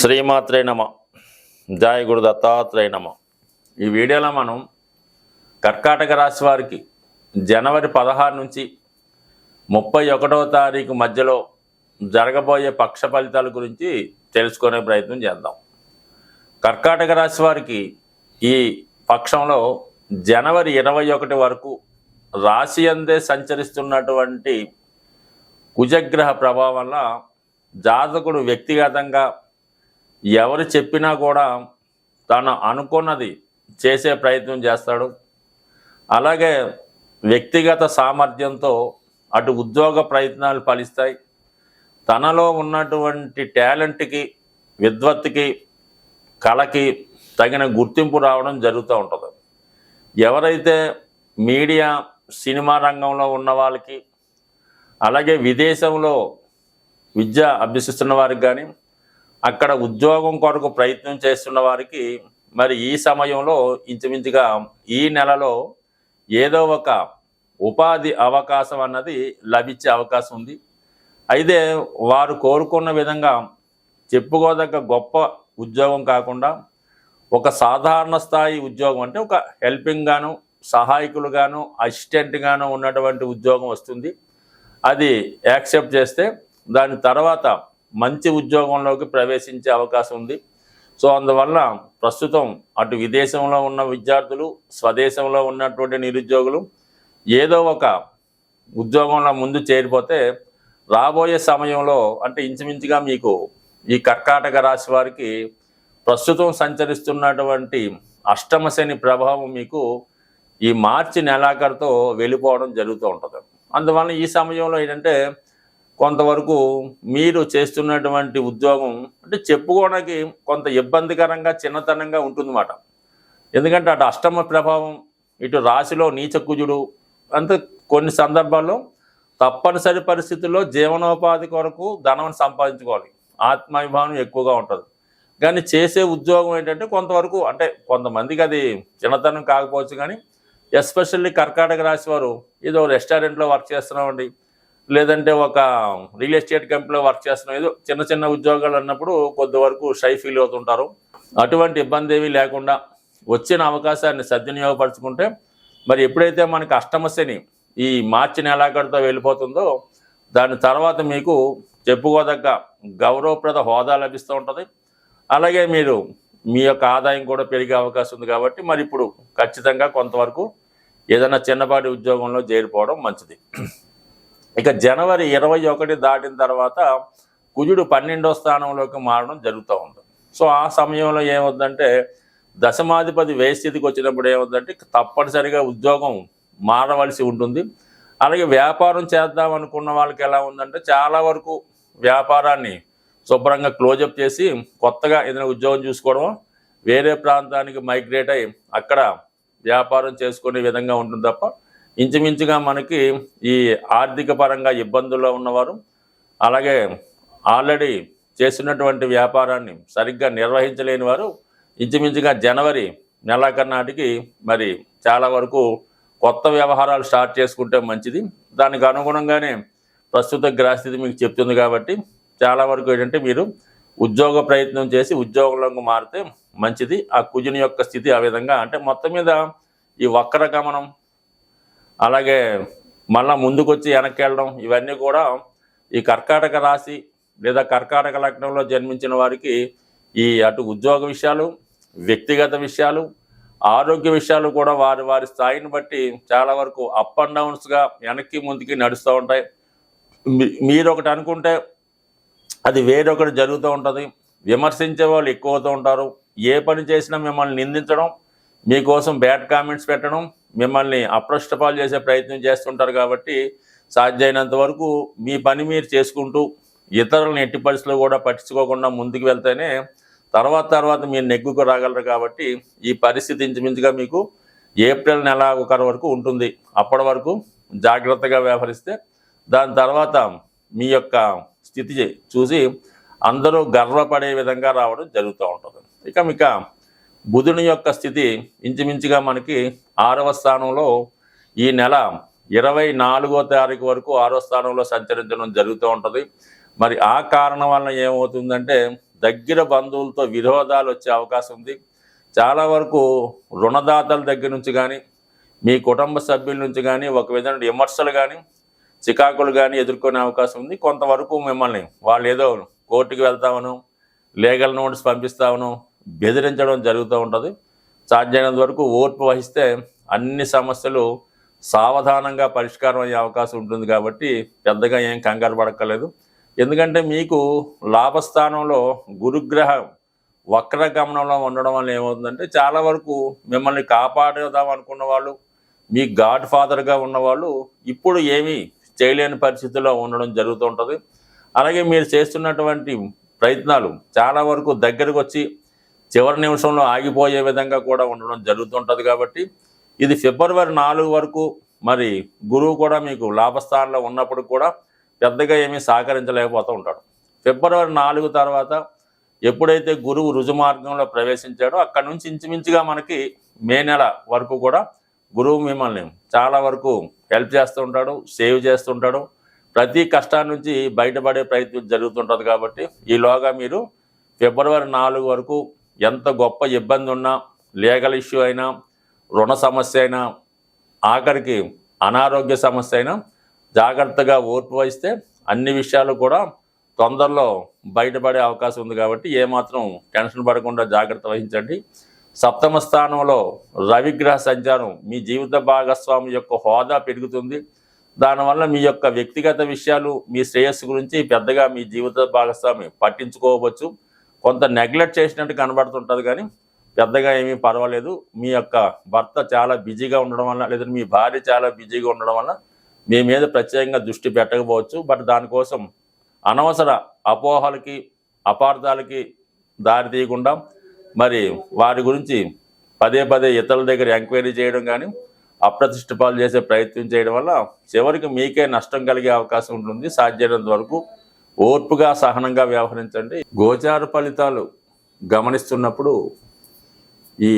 శ్రీమాత్రే నమ. జాయ గురు దత్తాత్రేయ నమ. ఈ వీడియోలో మనం కర్కాటక రాశి వారికి జనవరి పదహారు నుంచి ముప్పై ఒకటవ తారీఖు మధ్యలో జరగబోయే పక్ష ఫలితాల గురించి తెలుసుకునే ప్రయత్నం చేద్దాం. కర్కాటక రాశి వారికి ఈ పక్షంలో జనవరి ఇరవై ఒకటి వరకు రాశి అందే సంచరిస్తున్నటువంటి కుజగ్రహ ప్రభావం వల్ల జాతకుడు వ్యక్తిగతంగా ఎవరు చెప్పినా కూడా తను అనుకున్నది చేసే ప్రయత్నం చేస్తాడు. అలాగే వ్యక్తిగత సామర్థ్యంతో అటు ఉద్యోగ ప్రయత్నాలు ఫలిస్తాయి. తనలో ఉన్నటువంటి టాలెంట్కి విద్వత్తుకి కళకి తగిన గుర్తింపు రావడం జరుగుతూ ఉంటుంది. ఎవరైతే మీడియా సినిమా రంగంలో ఉన్న వాళ్ళకి అలాగే విదేశంలో విద్య అభ్యసిస్తున్న వారికి కానీ అక్కడ ఉద్యోగం కొరకు ప్రయత్నం చేస్తున్న వారికి మరి ఈ సమయంలో ఇంచుమించుగా ఈ నెలలో ఏదో ఒక ఉపాధి అవకాశం అన్నది లభించే అవకాశం ఉంది. అయితే వారు కోరుకున్న విధంగా చెప్పుకోదగ్గ గొప్ప ఉద్యోగం కాకుండా ఒక సాధారణ స్థాయి ఉద్యోగం అంటే ఒక హెల్పింగ్ గాను సహాయకులుగాను అసిస్టెంట్ గాను ఉన్నటువంటి ఉద్యోగం వస్తుంది. అది యాక్సెప్ట్ చేస్తే దాని తర్వాత మంచి ఉద్యోగంలోకి ప్రవేశించే అవకాశం ఉంది. సో అందువల్ల ప్రస్తుతం అటు విదేశంలో ఉన్న విద్యార్థులు స్వదేశంలో ఉన్నటువంటి నిరుద్యోగులు ఏదో ఒక ఉద్యోగంలో ముందు చేరిపోతే రాబోయే సమయంలో అంటే ఇంచుమించుగా మీకు ఈ కర్కాటక రాశి వారికి ప్రస్తుతం సంచరిస్తున్నటువంటి అష్టమశని ప్రభావం మీకు ఈ మార్చి నెలాఖరుతో వెళ్ళిపోవడం జరుగుతూ ఉంటుంది. అందువల్ల ఈ సమయంలో ఏంటంటే కొంతవరకు మీరు చేస్తున్నటువంటి ఉద్యోగం అంటే చెప్పుకోవడానికి కొంత ఇబ్బందికరంగా చిన్నతనంగా ఉంటుందన్నమాట. ఎందుకంటే అటు అష్టమ ప్రభావం ఇటు రాశిలో నీచకుజుడు అంత అంతే కొన్ని సందర్భాల్లో తప్పనిసరి పరిస్థితుల్లో జీవనోపాధి కొరకు ధనం సంపాదించుకోవాలి. ఆత్మాభిమానం ఎక్కువగా ఉంటుంది. కానీ చేసే ఉద్యోగం ఏంటంటే కొంతవరకు అంటే కొంతమందికి అది చిన్నతనం కాకపోవచ్చు కానీ ఎస్పెషల్లీ కర్కాటక రాశి వారు ఏదో రెస్టారెంట్లో వర్క్ చేస్తున్నామండి. లేదంటే ఒక రియల్ ఎస్టేట్ కంపెనీలో వర్క్ చేస్తున్నాం ఏదో చిన్న చిన్న ఉద్యోగాలు అన్నప్పుడు కొద్ది వరకు షై ఫీల్ అవుతుంటారు. అటువంటి ఇబ్బంది ఏమీ లేకుండా వచ్చిన అవకాశాన్ని సద్వినియోగపరచుకుంటే మరి ఎప్పుడైతే మనకి అష్టమశని ఈ మార్చి నెలాఖరుతో వెళ్ళిపోతుందో దాని తర్వాత మీకు చెప్పుకోదగ్గ గౌరవప్రద హోదా లభిస్తూ ఉంటుంది. అలాగే మీరు మీ యొక్క ఆదాయం కూడా పెరిగే అవకాశం ఉంది కాబట్టి మరి ఇప్పుడు ఖచ్చితంగా కొంతవరకు ఏదైనా చిన్నపాటి ఉద్యోగంలో చేరిపోవడం మంచిది. ఇక జనవరి ఇరవై ఒకటి దాటిన తర్వాత కుజుడు పన్నెండో స్థానంలోకి మారడం జరుగుతూ ఉంది. సో ఆ సమయంలో ఏమవుద్దంటే దశమాధిపతి వేస్థితికి స్థితికి వచ్చినప్పుడు ఏమవుద్దంటే తప్పనిసరిగా ఉద్యోగం మారవలసి ఉంటుంది. అలాగే వ్యాపారం చేద్దాం అనుకున్న వాళ్ళకి ఎలా ఉందంటే చాలా వరకు వ్యాపారాన్ని శుభ్రంగా క్లోజప్ చేసి కొత్తగా ఏదైనా ఉద్యోగం చూసుకోవడం వేరే ప్రాంతానికి మైగ్రేట్ అయ్యి అక్కడ వ్యాపారం చేసుకునే విధంగా ఉంటుంది తప్ప ఇంచుమించుగా మనకి ఈ ఆర్థిక పరంగా ఇబ్బందుల్లో ఉన్నవారు అలాగే ఆల్రెడీ చేసినటువంటి వ్యాపారాన్ని సరిగ్గా నిర్వహించలేని వారు ఇంచుమించుగా జనవరి నెలాఖరు నాటికి మరి చాలా వరకు కొత్త వ్యవహారాలు స్టార్ట్ చేసుకుంటే మంచిది. దానికి అనుగుణంగానే ప్రస్తుత గ్రహస్థితి మీకు చెప్తుంది కాబట్టి చాలా వరకు ఏంటంటే మీరు ఉద్యోగ ప్రయత్నం చేసి ఉద్యోగంలోకి మారితే మంచిది. ఆ కుజుని యొక్క స్థితి ఆ విధంగా అంటే మొత్తం మీద ఈ వక్ర గమనం అలాగే మళ్ళా ముందుకొచ్చి వెనక్కి వెళ్ళడం ఇవన్నీ కూడా ఈ కర్కాటక రాశి లేదా కర్కాటక లగ్నంలో జన్మించిన వారికి ఈ అటు ఉద్యోగ విషయాలు వ్యక్తిగత విషయాలు ఆరోగ్య విషయాలు కూడా వారి వారి స్థాయిని బట్టి చాలా వరకు అప్ అండ్ డౌన్స్గా వెనక్కి ముందుకి నడుస్తూ ఉంటాయి. మీ- మీరు ఒకటి అనుకుంటే అది వేరొకటి జరుగుతూ ఉంటుంది. విమర్శించే వాళ్ళు ఎక్కువ అవుతూ ఉంటారు. ఏ పని చేసినా మిమ్మల్ని నిందించడం మీకోసం బ్యాడ్ కామెంట్స్ పెట్టడం మిమ్మల్ని అప్రష్టపాలు చేసే ప్రయత్నం చేస్తుంటారు కాబట్టి సాధ్యమైనంత వరకు మీ పని మీరు చేసుకుంటూ ఇతరులను ఎట్టి పరిస్థితులు కూడా పట్టించుకోకుండా ముందుకు వెళ్తేనే తర్వాత తర్వాత మీరు నెగ్గుకు రాగలరు కాబట్టి ఈ పరిస్థితి ఇంచుమించుగా మీకు ఏప్రిల్ నెల ఒకరి వరకు ఉంటుంది. అప్పటి వరకు జాగ్రత్తగా వ్యవహరిస్తే దాని తర్వాత మీ యొక్క స్థితి చూసి అందరూ గర్వపడే విధంగా రావడం జరుగుతూ ఉంటుంది. ఇక మీకు బుధుని యొక్క స్థితి ఇంచుమించుగా మనకి ఆరవ స్థానంలో ఈ నెల ఇరవై నాలుగో తారీఖు వరకు ఆరో స్థానంలో సంచరించడం జరుగుతూ ఉంటుంది. మరి ఆ కారణం వలన ఏమవుతుందంటే దగ్గర బంధువులతో విరోధాలు వచ్చే అవకాశం ఉంది. చాలా వరకు రుణదాతల దగ్గర నుంచి కానీ మీ కుటుంబ సభ్యుల నుంచి కానీ ఒక విధమైన విమర్శలు కానీ చికాకులు కానీ ఎదుర్కొనే అవకాశం ఉంది. కొంతవరకు మిమ్మల్ని వాళ్ళు ఏదో కోర్టుకి వెళ్తామను లీగల్ నోటీస్ పంపిస్తామను బెదిరించడం జరుగుతూ ఉంటుంది. సాధ్యమైనంత వరకు ఓర్పు వహిస్తే అన్ని సమస్యలు సావధానంగా పరిష్కారం అయ్యే అవకాశం ఉంటుంది కాబట్టి పెద్దగా ఏం కంగారు పడక్కర్లేదు. ఎందుకంటే మీకు లాభస్థానంలో గురుగ్రహం వక్ర గమనంలో ఉండడం వల్ల ఏమవుతుందంటే చాలా వరకు మిమ్మల్ని కాపాడదాం అనుకున్న వాళ్ళు మీ గాడ్ ఫాదర్గా ఉన్నవాళ్ళు ఇప్పుడు ఏమీ చేయలేని పరిస్థితుల్లో ఉండడం జరుగుతూ ఉంటుంది. అలాగే మీరు చేస్తున్నటువంటి ప్రయత్నాలు చాలా వరకు దగ్గరకు వచ్చి చివరి నిమిషంలో ఆగిపోయే విధంగా కూడా ఉండడం జరుగుతుంటుంది కాబట్టి ఇది ఫిబ్రవరి నాలుగు వరకు మరి గురువు కూడా మీకు లాభస్థానంలో ఉన్నప్పుడు కూడా పెద్దగా ఏమీ సహకరించలేకపోతూ ఉంటాడు. ఫిబ్రవరి నాలుగు తర్వాత ఎప్పుడైతే గురువు రుజుమార్గంలో ప్రవేశించాడో అక్కడ నుంచి ఇంచుమించుగా మనకి మే నెల వరకు కూడా గురువు మిమ్మల్ని చాలా వరకు హెల్ప్ చేస్తూ ఉంటాడు సేవ్ చేస్తుంటాడు ప్రతి కష్టాల నుంచి బయటపడే ప్రయత్నం జరుగుతుంటుంది కాబట్టి ఈలోగా మీరు ఫిబ్రవరి నాలుగు వరకు ఎంత గొప్ప ఇబ్బంది ఉన్నా లీగల్ ఇష్యూ అయినా రుణ సమస్య అయినా ఆఖరికి అనారోగ్య సమస్య అయినా జాగ్రత్తగా ఓర్పు వహిస్తే అన్ని విషయాలు కూడా తొందరలో బయటపడే అవకాశం ఉంది కాబట్టి ఏమాత్రం టెన్షన్ పడకుండా జాగ్రత్త వహించండి. సప్తమ స్థానంలో రవిగ్రహ సంచారం మీ జీవిత భాగస్వామి యొక్క హోదా పెరుగుతుంది. దానివల్ల మీ యొక్క వ్యక్తిగత విషయాలు మీ శ్రేయస్సు గురించి పెద్దగా మీ జీవిత భాగస్వామి పట్టించుకోవచ్చు. కొంత నెగ్లెక్ట్ చేసినట్టు కనబడుతుంటుంది కానీ పెద్దగా ఏమీ పర్వాలేదు. మీ యొక్క భర్త చాలా బిజీగా ఉండడం వల్ల లేదంటే మీ భార్య చాలా బిజీగా ఉండడం వల్ల మీ మీద ప్రత్యేకంగా దృష్టి పెట్టకపోవచ్చు. బట్ దానికోసం అనవసర అపోహలకి అపార్థాలకి దారి తీయకుండా మరి వారి గురించి పదే పదే ఇతరుల దగ్గర ఎంక్వైరీ చేయడం కానీ అప్రతిష్టపాలు చేసే ప్రయత్నం చేయడం వల్ల చివరికి మీకే నష్టం కలిగే అవకాశం ఉంటుంది. సాధ్యమైనంత వరకు ఓర్పుగా సహనంగా వ్యవహరించండి. గోచార ఫలితాలు గమనిస్తున్నప్పుడు ఈ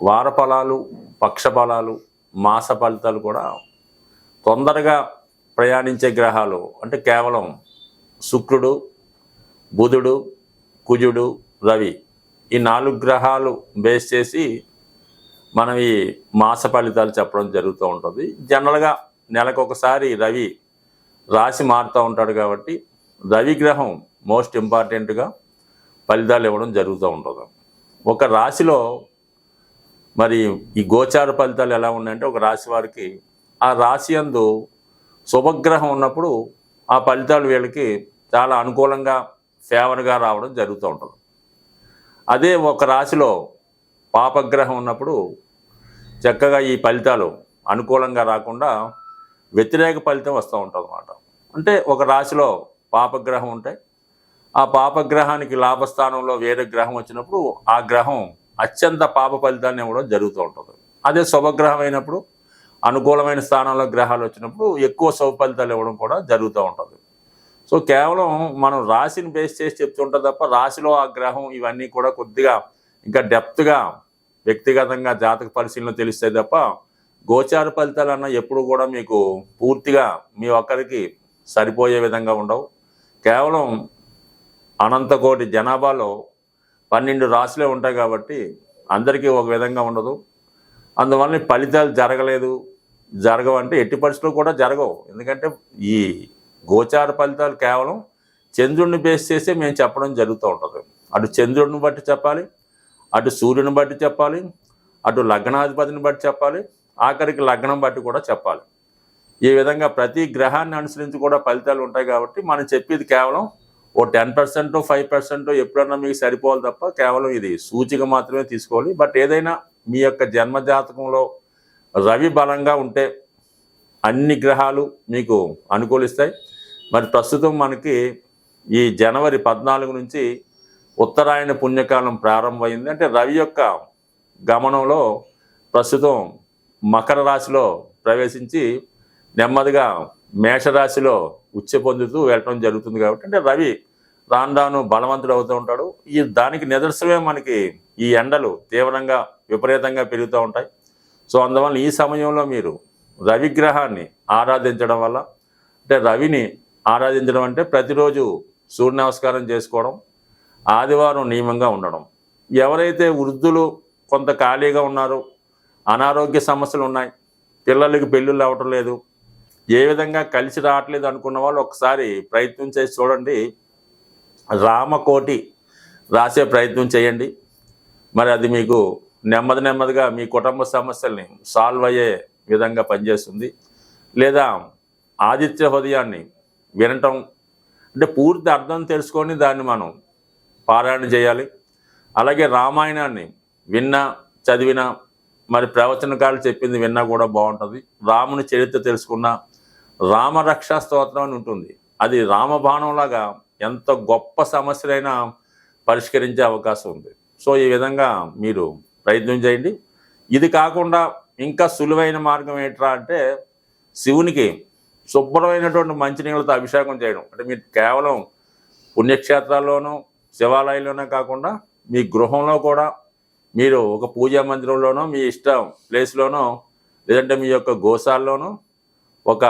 వార ఫలాలు పక్ష ఫలాలు మాస ఫలితాలు కూడా తొందరగా ప్రయాణించే గ్రహాలు అంటే కేవలం శుక్రుడు బుధుడు కుజుడు రవి ఈ నాలుగు గ్రహాలు బేస్ చేసి మనం ఈ మాస ఫలితాలు చెప్పడం జరుగుతూ ఉంటుంది. జనరల్గా నెలకు ఒకసారి రవి రాశి మారుతూ ఉంటాడు కాబట్టి రవిగ్రహం మోస్ట్ ఇంపార్టెంట్గా ఫలితాలు ఇవ్వడం జరుగుతూ ఉంటుంది. ఒక రాశిలో మరి ఈ గోచార ఫలితాలు ఎలా ఉన్నాయంటే ఒక రాశి వారికి ఆ రాశి అందు శుభగ్రహం ఉన్నప్పుడు ఆ ఫలితాలు వీళ్ళకి చాలా అనుకూలంగా ఫేవర్గా రావడం జరుగుతూ ఉంటుంది. అదే ఒక రాశిలో పాపగ్రహం ఉన్నప్పుడు చక్కగా ఈ ఫలితాలు అనుకూలంగా రాకుండా వ్యతిరేక ఫలితం వస్తూ ఉంటుంది అన్నమాట అంటే ఒక రాశిలో పాపగ్రహం ఉంటాయి. ఆ పాపగ్రహానికి లాభస్థానంలో వేరే గ్రహం వచ్చినప్పుడు ఆ గ్రహం అత్యంత పాప ఫలితాన్ని ఇవ్వడం జరుగుతూ ఉంటుంది. అదే శుభగ్రహం అయినప్పుడు అనుకూలమైన స్థానంలో గ్రహాలు వచ్చినప్పుడు ఎక్కువ శుభ ఫలితాలు ఇవ్వడం కూడా జరుగుతూ ఉంటుంది. సో కేవలం మనం రాశిని బేస్ చేసి చెప్తుంటాం తప్ప రాశిలో ఆ గ్రహం ఇవన్నీ కూడా కొద్దిగా ఇంకా డెప్త్గా వ్యక్తిగతంగా జాతక పరిశీలన తెలుస్తాయి తప్ప గోచార ఫలితాలు అన్న ఎప్పుడు కూడా మీకు పూర్తిగా మీ ఒక్కరికి సరిపోయే విధంగా ఉండవు. కేవలం అనంతకోటి జనాభాలో పన్నెండు రాశులే ఉంటాయి కాబట్టి అందరికీ ఒక విధంగా ఉండదు. అందువల్ల ఫలితాలు జరగలేదు. జరగవంటే ఎట్టి పరిస్థితులు కూడా జరగవు. ఎందుకంటే ఈ గోచార ఫలితాలు కేవలం చంద్రుడిని బేస్ చేసే మేము చెప్పడం జరుగుతూ ఉంటుంది. అటు చంద్రుడిని బట్టి చెప్పాలి అటు సూర్యుని బట్టి చెప్పాలి అటు లగ్నాధిపతిని బట్టి చెప్పాలి ఆఖరికి లగ్నం బట్టి కూడా చెప్పాలి. ఈ విధంగా ప్రతి గ్రహాన్ని అనుసరించి కూడా ఫలితాలు ఉంటాయి కాబట్టి మనం చెప్పేది కేవలం ఓ టెన్ పర్సెంట్ ఫైవ్ పర్సెంట్ ఎప్పుడన్నా మీకు సరిపోవాలి తప్ప కేవలం ఇది సూచిక మాత్రమే తీసుకోవాలి. బట్ ఏదైనా మీ యొక్క జన్మ జాతకంలో రవి బలంగా ఉంటే అన్ని గ్రహాలు మీకు అనుకూలిస్తాయి. మరి ప్రస్తుతం మనకి ఈ జనవరి పద్నాలుగు నుంచి ఉత్తరాయణ పుణ్యకాలం ప్రారంభమైంది. అంటే రవి యొక్క గమనంలో ప్రస్తుతం మకర రాశిలో ప్రవేశించి నెమ్మదిగా మేషరాశిలో ఉచ్చ పొందుతూ వెళ్ళటం జరుగుతుంది కాబట్టి అంటే రవి రాను రాను బలవంతుడు అవుతూ ఉంటాడు. ఈ దానికి నిదర్శనమే మనకి ఈ ఎండలు తీవ్రంగా విపరీతంగా పెరుగుతూ ఉంటాయి. సో అందువల్ల ఈ సమయంలో మీరు రవిగ్రహాన్ని ఆరాధించడం వల్ల అంటే రవిని ఆరాధించడం అంటే ప్రతిరోజు సూర్య నమస్కారం చేసుకోవడం ఆదివారం నియమంగా ఉండడం. ఎవరైతే వృద్ధులు కొంత ఖాళీగా ఉన్నారో అనారోగ్య సమస్యలు ఉన్నాయి పిల్లలకి పెళ్ళిళ్ళు అవ్వటం లేదు ఏ విధంగా కలిసి రావట్లేదు అనుకున్న వాళ్ళు ఒకసారి ప్రయత్నం చేసి చూడండి. రామకోటి రాసే ప్రయత్నం చేయండి. మరి అది మీకు నెమ్మది నెమ్మదిగా మీ కుటుంబ సమస్యల్ని సాల్వ్ అయ్యే విధంగా పనిచేస్తుంది. లేదా ఆదిత్య హృదయాన్ని వినటం అంటే పూర్తి అర్థం తెలుసుకొని దాన్ని మనం పారాయణ చేయాలి. అలాగే రామాయణాన్ని విన్నా చదివినా మరి ప్రవచనకాలు చెప్పింది విన్నా కూడా బాగుంటుంది. రాముని చరిత్ర తెలుసుకున్నా రామరక్ష స్తోత్రం అని ఉంటుంది. అది రామబాణంలాగా ఎంత గొప్ప సమస్యలైనా పరిష్కరించే అవకాశం ఉంది. సో ఈ విధంగా మీరు ప్రయత్నం చేయండి. ఇది కాకుండా ఇంకా సులువైన మార్గం ఏంట్రా అంటే శివునికి శుభ్రమైనటువంటి మంచినీళ్ళతో అభిషేకం చేయడం. అంటే మీరు కేవలం పుణ్యక్షేత్రాల్లోనూ శివాలయంలోనే కాకుండా మీ గృహంలో కూడా మీరు ఒక పూజా మందిరంలోనో మీ ఇష్టం ప్లేస్లోనో లేదంటే మీ యొక్క గోశాల్లోనో ఒక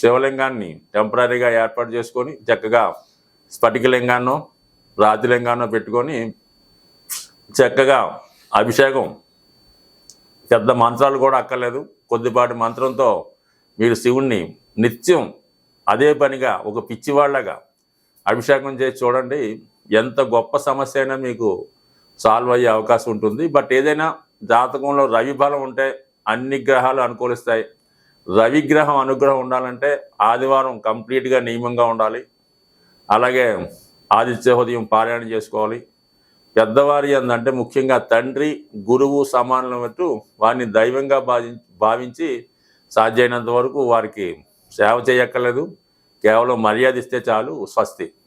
శివలింగాన్ని టెంపరీగా ఏర్పాటు చేసుకొని చక్కగా స్ఫటికలింగాన్నో రాతిలింగాన్నో పెట్టుకొని చక్కగా అభిషేకం. పెద్ద మంత్రాలు కూడా అక్కర్లేదు. కొద్దిపాటి మంత్రంతో మీరు శివుణ్ణి నిత్యం అదే పనిగా ఒక పిచ్చివాళ్ళగా అభిషేకం చేసి చూడండి. ఎంత గొప్ప సమస్య అయినా మీకు సాల్వ్ అయ్యే అవకాశం ఉంటుంది. బట్ ఏదైనా జాతకంలో రవి బలం ఉంటే అన్ని గ్రహాలు అనుకూలిస్తాయి. రవిగ్రహం అనుగ్రహం ఉండాలంటే ఆదివారం కంప్లీట్గా నియమంగా ఉండాలి. అలాగే ఆదిత్య హృదయం పారాయణ చేసుకోవాలి. పెద్దవారి ఏంటంటే ముఖ్యంగా తండ్రి గురువు సమానమైనట్టు వారిని దైవంగా భావించి సాధ్యమైనంత వరకు వారికి సేవ చేయక్కర్లేదు. కేవలం మర్యాద ఇస్తే చాలు స్వస్తి.